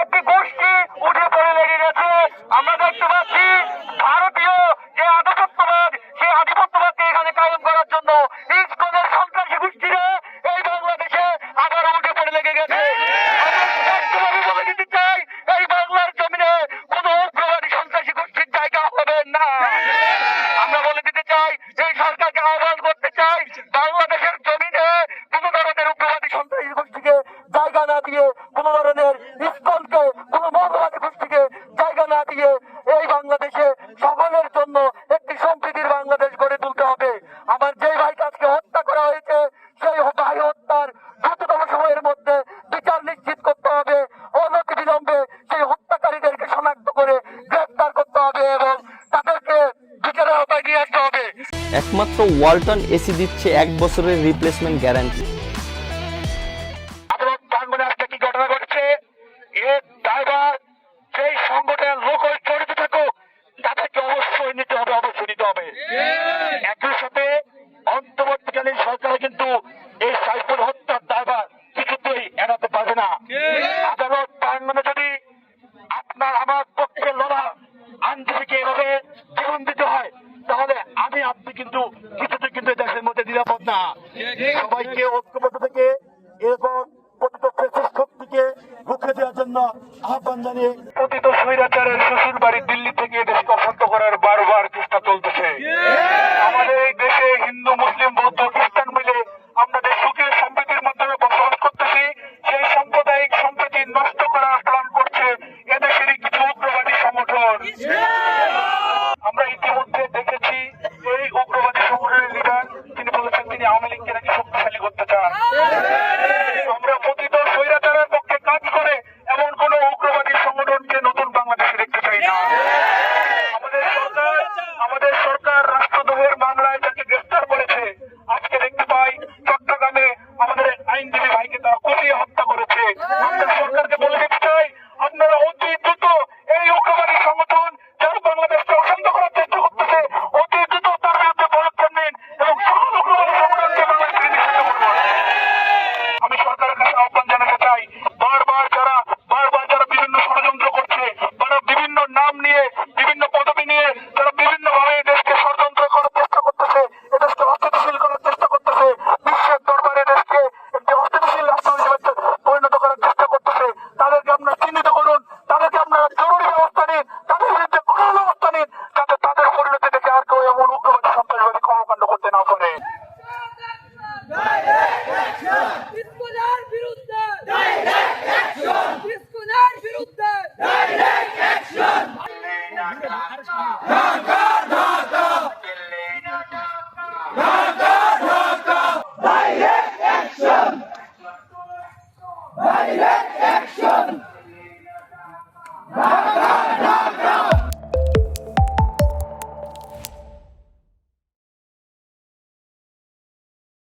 একটি গোষ্ঠী উঠে পড়ে লেগে গেছে। আমরা দেখতে পাচ্ছি ভারতীয় যে আধিপত্যবাদ, সেই আধিপত্যবাদকে এখানে কায়েম করার জন্য ইসকনের সন্ত্রাসী গোষ্ঠীরা নিয়ে আসতে হবে। একমাত্র ওয়ালটন এসি দিচ্ছে এক বছরের রিপ্লেসমেন্ট গ্যারান্টি আদালত প্রাঙ্গনে আজকে কি ঘটনা ঘটছে? এর দায়ভার সেই সংগঠনের লোক জড়িত থাকুক তাদেরকে অবশ্যই নিতে হবে অবশ্যই নিতে হবে। একই সাথে অন্তর্বর্তীকালীন সরকার কিন্তু এই সাইফুল হত্যার কিছুতেই এড়াতে পারবে না। আদালত প্রাঙ্গনে যদি আপনার আমার পক্ষে লড়া আইনজীবীকে এভাবে জীবন দিতে হয় তাহলে আপনি কিন্তু কিছুতে কিন্তু দেশের মধ্যে নিরাপদ না। সবাইকে ঐক্যবদ্ধ থেকে এরকম সেই সাম্প্রদায়িক নষ্ট আমরা ইতিমধ্যে দেখেছি আওয়ামী লীগকে নাকি শক্তিশালী করতে চান? আমরা পতিত Canta!